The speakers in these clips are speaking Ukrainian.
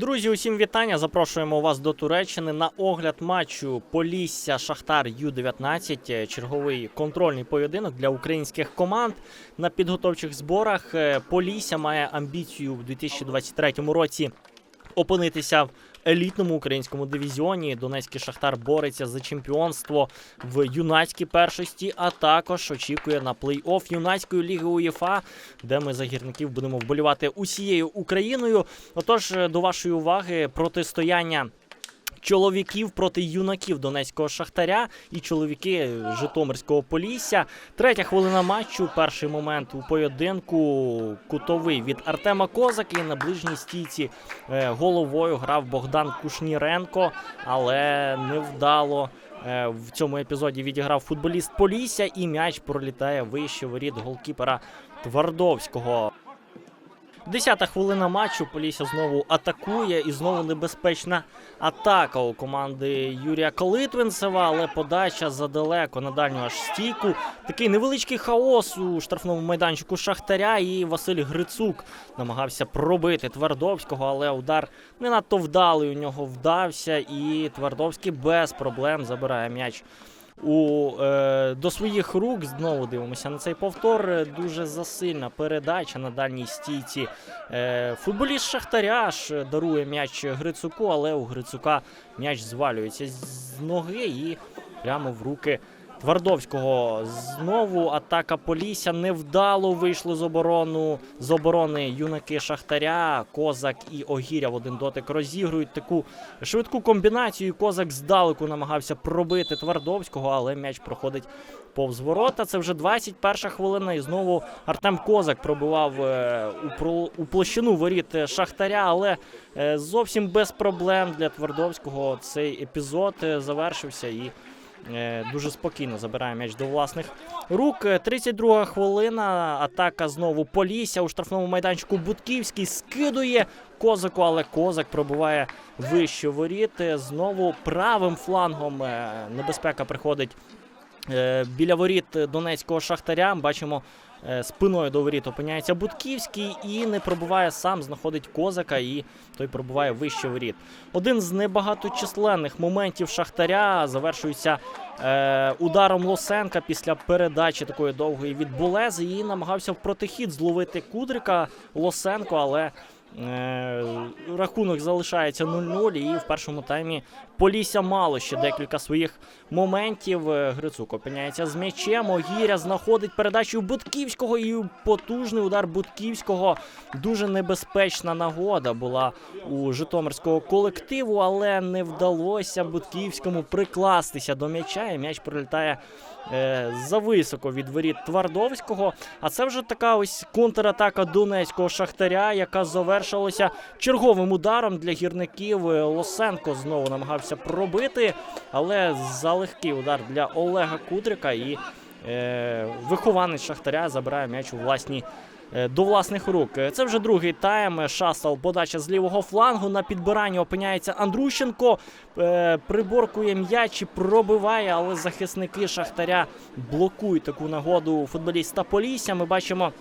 Друзі, усім вітання. Запрошуємо вас до Туреччини на огляд матчу Полісся Шахтар Ю-19. Черговий контрольний поєдинок для українських команд на підготовчих зборах. Е, Полісся має амбіцію в 2023 році опинитися в елітному українському дивізіоні. Донецький Шахтар бореться за чемпіонство в юнацькій першості, а також очікує на плей-офф юнацької ліги УЄФА, де ми за гірників будемо вболівати усією Україною. Отож, е, до вашої уваги протистояння. Чоловіків проти юнаків Донецького Шахтаря і чоловіки Житомирського Полісся. Третя хвилина матчу. Перший момент у поєдинку кутовий від Артема Козаки на ближній стійці е, головою грав Богдан Кушніренко, але невдало. е, В цьому епізоді відіграв футболіст Полісся, і м'яч пролітає вище воріт голкіпера Твардовського. Десята хвилина матчу. Полісся знову атакує і знову небезпечна атака у команди Юрія Колитвинцева, але подача задалеко на дальню аж стійку. Такий невеличкий хаос у штрафному майданчику Шахтаря. І Василь Грицук намагався пробити Твардовського, але удар не надто вдалий. У нього вдався, і Твардовський без проблем забирає м'яч у, е, до своїх рук. Знову дивимося на цей повтор. Е, Дуже засильна передача на дальній стійці. Е, футболіст Шахтаря ж дарує м'яч Грицуку, але у Грицука м'яч звалюється з ноги і прямо в руки. Твардовського знову атака Полісся невдало вийшли з оборону з оборони юнаки Шахтаря. Козак і Огіря в один дотик розігрують таку швидку комбінацію. Козак здалеку намагався пробити Твардовського, але м'яч проходить повз ворота. Це вже 21 хвилина. І знову Артем Козак пробивав е, у, площину воріт Шахтаря, але е, зовсім без проблем для Твардовського цей епізод е, завершився і. Е, Дуже спокійно забирає м'яч до власних рук. Е, 32 хвилина. Атака знову Полісся у штрафному майданчику. Будківський скидує козаку, але козак пробиває вище воріт. Е, Знову правим флангом е, небезпека приходить е, біля воріт Донецького шахтаря. Бачимо. Е, Спиною до воріт опиняється Будківський і не пробуває сам, знаходить козака, і той пробуває вище воріт. Один з небагаточисленних моментів Шахтаря завершується е, ударом Лосенка після передачі такої довгої від Болези. І намагався в протихід зловити Кудрика Лосенко, але рахунок залишається 0-0. І в першому таймі Полісся мало ще декілька своїх моментів. Е, Грицук опиняється з м'ячем. Огіря знаходить передачу Будківського і потужний удар Будківського. Дуже небезпечна нагода була у Житомирського колективу, але не вдалося Будківському прикластися до м'яча. І м'яч прилітає е, зависоко від воріт Твардовського. А це вже така ось контратака Донецького шахтаря, яка завершилася черговим ударом для гірників. Е, Лосенко знову намагався пробити, але за легкий удар для Олега Кудрика і е, вихованець Шахтаря забирає м'яч у власні. е, До власних рук Е, це вже другий тайм. Шастал подача з лівого флангу. На підбиранні опиняється Андрущенко. Приборкує м'яч і пробиває, але захисники Шахтаря блокують таку нагоду футболіста Полісся. Ми бачимо.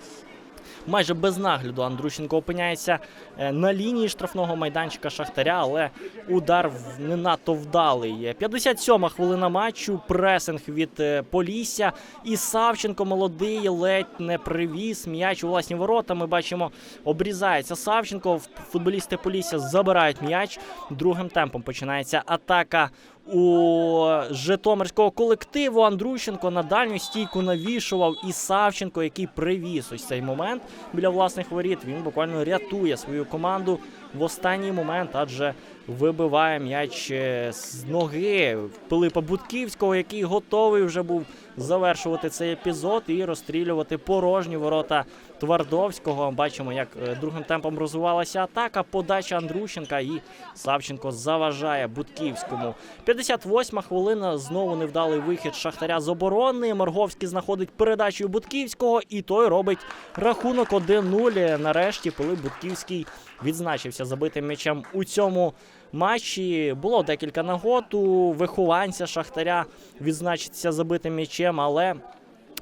Майже без нагляду Андрущенко опиняється е, на лінії штрафного майданчика Шахтаря, але удар не надто вдалий. 57-ма хвилина матчу. Пресинг від е, Полісся. І Савченко молодий ледь не привіз м'яч у власні ворота. Ми бачимо, обрізається Савченко. Футболісти Полісся забирають м'яч. Другим темпом починається атака у Житомирського колективу. Андрущенко на дальню стійку навішував і Савченко, який привіз ось цей момент біля власних воріт. Він буквально рятує свою команду в останній момент, адже вибиває м'яч е, з ноги Пилипа Будківського, який готовий вже був завершувати цей епізод і розстрілювати порожні ворота Твардовського. Бачимо, як е, другим темпом розвивалася атака. Подача Андрущенка і Савченко заважає Будківському. 58 хвилина. Знову невдалий вихід Шахтаря з оборони. Морговський знаходить передачу Будківського, і той робить рахунок 1-0. Нарешті Пилип Будківський відзначився забитим м'ячем у цьому матчі. Було декілька нагод у вихованця Шахтаря відзначитися забитим м'ячем, але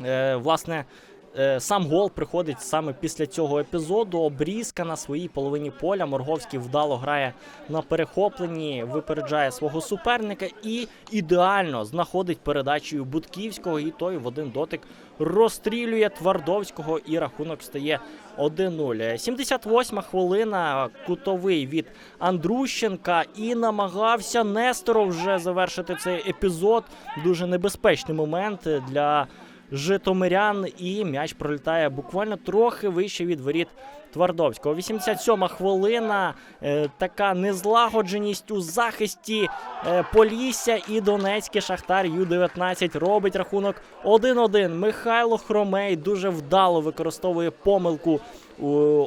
е, власне. Е, сам гол приходить саме після цього епізоду. Обрізка на своїй половині поля. Морговський вдало грає на перехопленні, випереджає свого суперника і ідеально знаходить передачею Будківського. І той в один дотик розстрілює Твардовського, і рахунок стає 1-0. 78 хвилина. Кутовий від Андрущенка і намагався Несторов вже завершити цей епізод. Дуже небезпечний момент для Житомирян. І м'яч пролітає буквально трохи вище від воріт Твардовського. 87 хвилина. Е, така незлагодженість у захисті е, Полісся і Донецький Шахтар Ю-19 робить рахунок 1-1. Михайло Хромей дуже вдало використовує помилку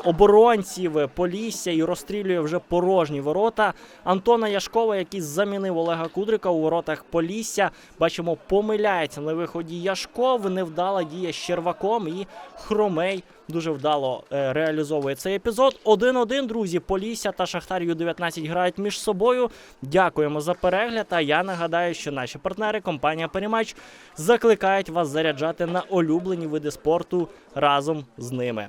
оборонців Полісся і розстрілює вже порожні ворота. Антона Яшкова, який замінив Олега Кудрика у воротах Полісся. Бачимо, помиляється на виході Яшков. Невдала дія з Щерваком і Хромей дуже вдало е, реалізовує цей епізод. 1-1, друзі. Полісся та Шахтар Ю-19 грають між собою. Дякуємо за перегляд. А я нагадаю, що наші партнери, компанія Перемач, закликають вас заряджати на улюблені види спорту разом з ними.